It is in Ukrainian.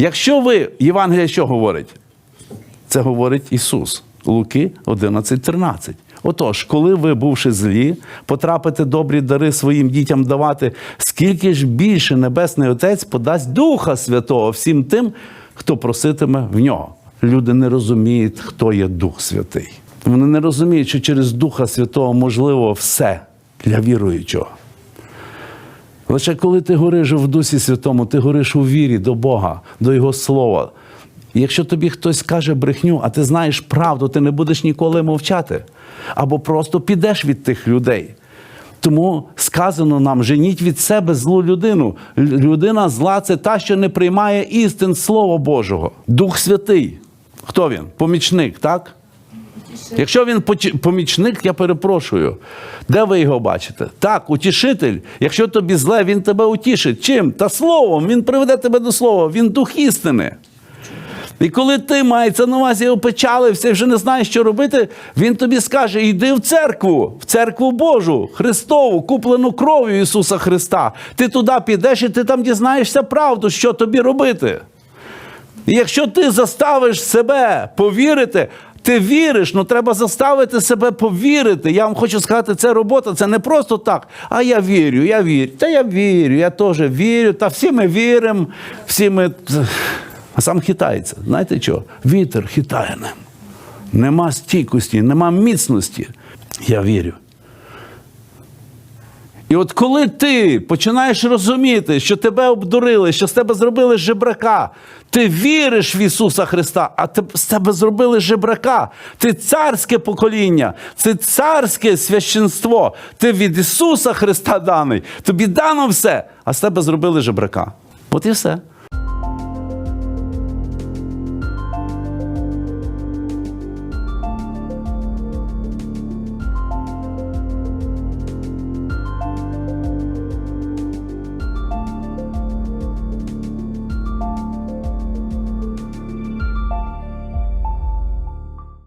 Якщо ви, Євангелія що говорить? Це говорить Ісус. Луки 11.13. Отож, коли ви, бувши злі, потрапите добрі дари своїм дітям давати, скільки ж більше Небесний Отець подасть Духа Святого всім тим, хто проситиме в нього. Люди не розуміють, хто є Дух Святий. Вони не розуміють, що через Духа Святого можливо все для віруючого. Лише коли ти гориш в Дусі Святому, ти гориш у вірі до Бога, до Його Слова. Якщо тобі хтось каже брехню, а ти знаєш правду, ти не будеш ніколи мовчати. Або просто підеш від тих людей. Тому сказано нам: женіть від себе злу людину. Людина зла це та, що не приймає істин Слова Божого. Дух Святий. Хто він? Помічник, так? Якщо він помічник, я перепрошую. Де ви його бачите? Так, утішитель. Якщо тобі зле, він тебе утішить. Чим? Та словом, він приведе тебе до слова, він дух істини. І коли ти мається на увазі опечалився і вже не знаєш, що робити, він тобі скаже: йди в церкву, в церкву Божу, Христову, куплену кров'ю Ісуса Христа. Ти туди підеш і ти там дізнаєшся правду, що тобі робити. І якщо ти заставиш себе повірити, ти віриш, ну треба заставити себе повірити. Я вам хочу сказати, це робота, це не просто так. А я вірю, я вірю. Та я вірю, я теж вірю. Та всі ми віримо, всі ми. А сам хитається. Знаєте що? Вітер хитає. Нема стійкості, нема міцності. Я вірю. І от коли ти починаєш розуміти, що тебе обдурили, що з тебе зробили жебрака, ти віриш в Ісуса Христа, а ти, з тебе зробили жебрака. Ти царське покоління, це царське священство. Ти від Ісуса Христа даний. Тобі дано все, а з тебе зробили жебрака. От і все.